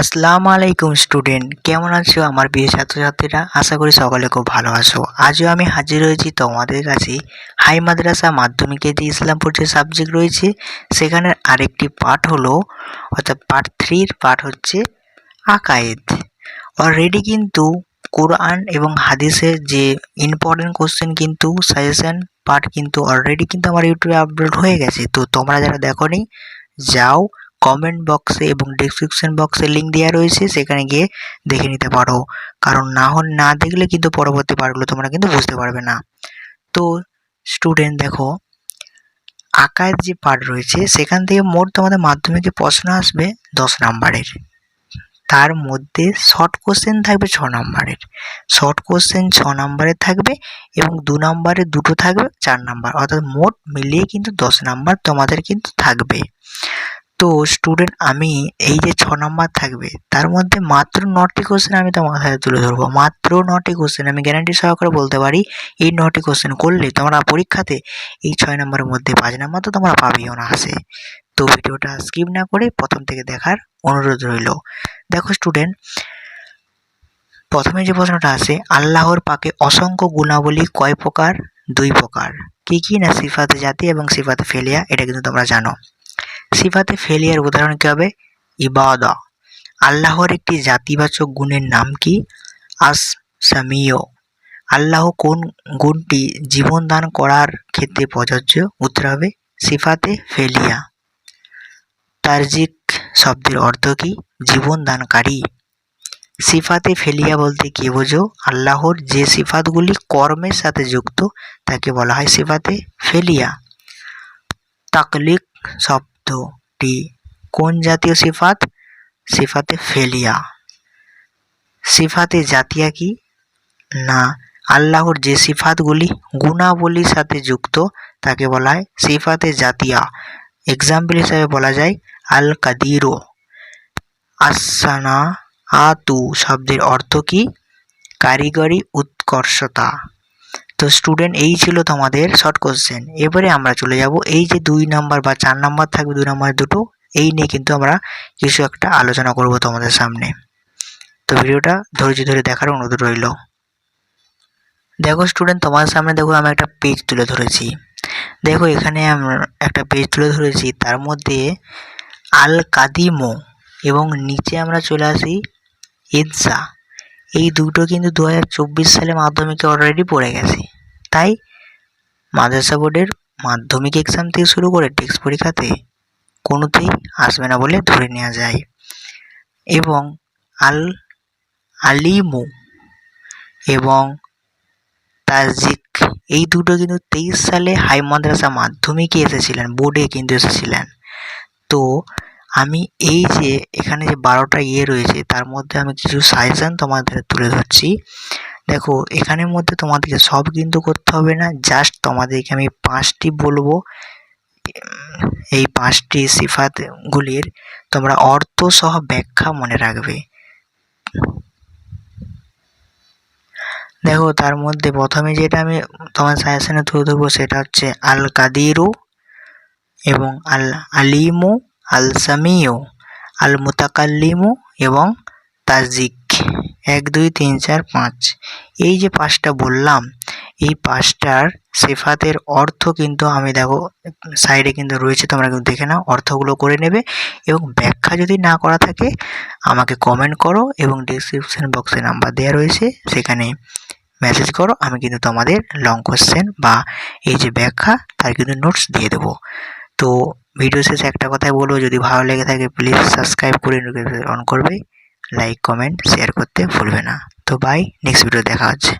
আসসালামু আলাইকুম স্টুডেন্ট, কেমন আছো আমার প্রিয় ছাত্রছাত্রীরা? আশা করি সকলে খুব ভালো আছো। আজও আমি হাজির হয়েছি তোমাদের কাছে হাই মাদ্রাসা মাধ্যমিকে যে ইসলামপুর যে সাবজেক্ট রয়েছে সেখানের আরেকটি পার্ট হলো, অর্থাৎ পার্ট থ্রির পার্ট হচ্ছে আকায়েদ। অলরেডি কিন্তু কোরআন এবং হাদিসের যে ইম্পর্টেন্ট কোশ্চেন কিন্তু সাজেশন পার্ট কিন্তু অলরেডি কিন্তু আমার ইউটিউবে আপলোড হয়ে গেছে। তো তোমরা যারা দেখোনি, যাও কমেন্ট বক্সে এবং ডিসক্রিপশন বক্সে লিঙ্ক দেওয়া রয়েছে, সেখানে গিয়ে দেখে নিতে পারো। কারণ না হন, না দেখলে কিন্তু পরবর্তী পার্টগুলো তোমরা কিন্তু বুঝতে পারবে না। তো স্টুডেন্ট দেখো, আঁকার যে পার্ট রয়েছে, সেখান থেকে মোট তোমাদের মাধ্যমিকে প্রশ্ন আসবে দশ নাম্বারের। তার মধ্যে শর্ট কোশ্চেন থাকবে ছ নাম্বারের। শর্ট কোশ্চেন ছ নাম্বারের থাকবে এবং দু নাম্বারে দুটো থাকবে চার নাম্বার। অর্থাৎ মোট মিলিয়ে কিন্তু দশ নাম্বার তোমাদের কিন্তু থাকবে। তো স্টুডেন্ট আমি এই যে ছ নম্বর থাকবে, তার মধ্যে মাত্র নটি কোশ্চেন আমি তোমার সাথে তুলে ধরবো। মাত্র নটি কোশ্চেন আমি গ্যারান্টি সহকারে বলতে পারি, এই নটি কোশ্চেন করলে তোমরা পরীক্ষাতে এই ছয় নম্বরের মধ্যে পাঁচ নম্বর তো তোমরা পাবেও না আসে। তো ভিডিওটা স্কিপ না করে প্রথম থেকে দেখার অনুরোধ রইল। দেখো স্টুডেন্ট প্রথমে যে প্রশ্নটা আছে আল্লাহর পাকে অসংখ্য গুণাবলী কয় প্রকার? দুই প্রকার। কি কি না সিফাতে জাতি এবং সিফাতে ফেলিয়া, এটা কিন্তু তোমরা জানো। সিফাতে ফেলিয়ার উদাহরণ কী হবে? ইবাদা। আল্লাহর একটি জাতিবাচক গুণের নাম কি? আস সামিও আল্লাহ কোন গুণটি জীবন দান করার ক্ষেত্রে প্রযোজ্য? উত্তর হবে সিফাতে ফেলিয়া। তারজিক শব্দের অর্থ কি? জীবন দানকারী। সিফাতে ফেলিয়া বলতে কি বোঝো? আল্লাহর যে সিফাতগুলি কর্মের সাথে যুক্ত, তাকে বলা হয় সিফাতে ফেলিয়া। তাকলিক শব্দ শব্দটি কোন জাতীয় সিফাত? সিফাতে ফেলিয়া। সিফাতে জাতিয়া কি? না, আল্লাহর যে সিফাতগুলি গুণাবলীর সাথে যুক্ত, তাকে বলা হয় সিফাতে জাতিয়া। এক্সাম্পল হিসাবে বলা যায় আল কাদিরো আসানা আতু শব্দের অর্থ কি? কারিগরি উৎকর্ষতা। তো স্টুডেন্ট এই ছিল তোমাদের শর্ট কোশ্চেন এবারে আমরা চলে যাব এই যে দুই নাম্বার বা চার নাম্বার থাকবে, দুই নাম্বার দুটো, এই নিয়ে কিন্তু আমরা কিছু একটা আলোচনা করব তোমাদের সামনে। তো ভিডিওটা ধৈর্য ধরে দেখার অনুরোধ রইল। দেখো স্টুডেন্ট তোমার সামনে দেখো আমি একটা পেজ তুলে ধরেছি। দেখো এখানে আমরা একটা পেজ তুলে ধরেছি, তার মধ্যে আল কাদিমো এবং নিচে আমরা চলে আসি ইদসা। এই দুটো কিন্তু দু হাজার চব্বিশ সালে মাধ্যমিকে অলরেডি পড়ে গেছে। তাই মাদ্রাসা বোর্ডের মাধ্যমিক এক্সাম থেকে শুরু করে টেক্সট পরীক্ষাতে কোনোতেই আসবে না বলে ধরে নেওয়া যায়। এবং আল আলিমু এবং তাজিক এই দুটো কিন্তু তেইশ সালে হাই মাদ্রাসা মাধ্যমিকে এসেছিলেন, বোর্ডে কিন্তু এসেছিলেন। তো আমি এই যে এখানে যে বারোটা ইয়ে রয়েছে, তার মধ্যে আমি কিছু সাজেশান তোমাদের তুলে ধরছি। দেখো, এখানের মধ্যে তোমাদেরকে সব কিন্তু করতে হবে না জাস্ট তোমাদেরকে আমি পাঁচটি বলব। এই পাঁচটি সিফাতগুলির তোমরা অর্থ সহ ব্যাখ্যা মনে রাখবে। দেখো, তার মধ্যে প্রথমে যেটা আমি তোমার সাজেশানে তুলে ধরবো, সেটা হচ্ছে আল কাদিরু এবং আল আলিমু আল সামিউ আল মুতাকাল্লিমু এবং তাজিক এক, দুই, তিন, চার, পাঁচ। এই যে পাঁচটা বললাম, এই পাঁচটার সেফাতের অর্থ কিন্তু আমি দেখো, সাইডে কিন্তু রয়েছে, তোমরা কিন্তু দেখে নাও, অর্থগুলো করে নেবে এবং ব্যাখ্যা যদি না করা থাকে, আমাকে কমেন্ট করো এবং ডিসক্রিপশান বক্সে নাম্বার দেওয়া রয়েছে, সেখানে মেসেজ করো, আমি কিন্তু তোমাদের লং কোশ্চেন বা এই যে ব্যাখ্যা, তার কিন্তু নোটস দিয়ে দেবো। তো ভিডিও শেষে একটা কথাই বলব, যদি ভালো লেগে থাকে প্লিজ সাবস্ক্রাইব করে অন করবে লাইক কমেন্ট শেয়ার করতে ভুলবে না। তো বাই নেক্সট ভিডিও দেখা হচ্ছে।